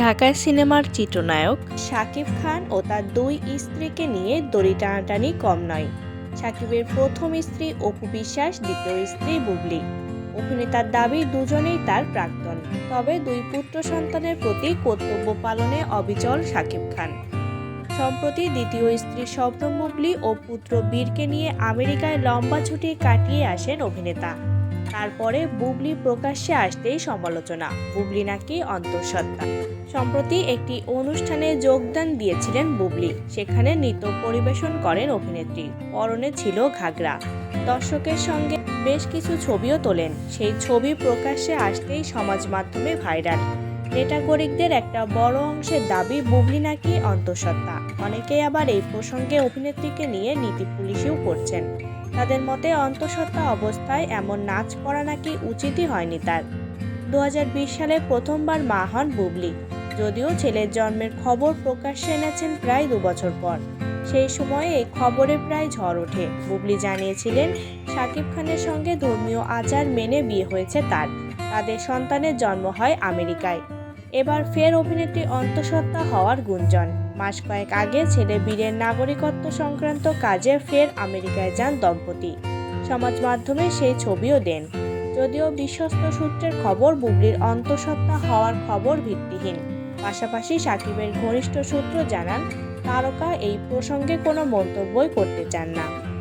ঢাকায় সিনেমার চিত্রনায়ক শাকিব খান ও তার দুই স্ত্রীকে নিয়ে দড়ি টানাটানি কম নয়। শাকিবের প্রথম স্ত্রী অপু বিশ্বাস, দ্বিতীয় স্ত্রী বুবলি। অভিনেতার দাবি, দুজনেই তার প্রাক্তন। তবে দুই পুত্র সন্তানের প্রতি কর্তব্য পালনে অবিচল শাকিব খান। সম্প্রতি দ্বিতীয় স্ত্রী শবনম বুবলি ও পুত্র বীরকে নিয়ে আমেরিকায় লম্বা ছুটি কাটিয়ে আসেন অভিনেতা। তারপরে বুবলি প্রকাশ্যে আসতেই সমালোচনা। বুবলি নাকি অন্তঃসত্ত্বা। সম্প্রতি একটি অনুষ্ঠানে যোগদান দিয়েছিলেন বুবলি। সেখানে নৃত্য পরিবেশন করেন অভিনেত্রী। পরনে ছিল ঘাগরা। দর্শকের সঙ্গে বেশ কিছু ছবিও তোলেন। সেই ছবি প্রকাশ্যে আসতেই সমাজ মাধ্যমে ভাইরাল। নেটাগরিকদের একটা বড় অংশের দাবি, বুবলি নাকি অন্তঃসত্ত্বা। অনেকেই আবার এই প্রসঙ্গে অভিনেত্রীকে নিয়ে নীতি পুলিশিও করছেন। তাদের মতে অন্তঃসত্ত্বা অবস্থায় এমন নাচ করা নাকি উচিতই হয়নি তার। দু হাজার বিশ সালে প্রথমবার মা হন বুবলি, যদিও ছেলের জন্মের খবর প্রকাশ্যে এনেছেন প্রায় দু বছর পর। সেই সময়ে এই খবরে প্রায় ঝড় ওঠে। বুবলি জানিয়েছিলেন, শাকিব খানের সঙ্গে ধর্মীয় আচার মেনে বিয়ে হয়েছে তার। তাদের সন্তানের জন্ম হয় আমেরিকায়। এবার ফের অভিনেত্রী অন্তঃসত্ত্বা হওয়ার গুঞ্জন। মাস কয়েক আগে ছেলে বীরের নাগরিকত্ব সংক্রান্ত কাজে ফের আমেরিকায় যান দম্পতি। সমাজ মাধ্যমে সেই ছবিও দেন। যদিও বিশ্বস্ত সূত্রের খবর, বুবলির অন্তঃসত্ত্বা হওয়ার খবর ভিত্তিহীন। পাশাপাশি সাকিবের ঘনিষ্ঠ সূত্র জানান, তারকা এই প্রসঙ্গে কোনো মন্তব্যই করতে চান না।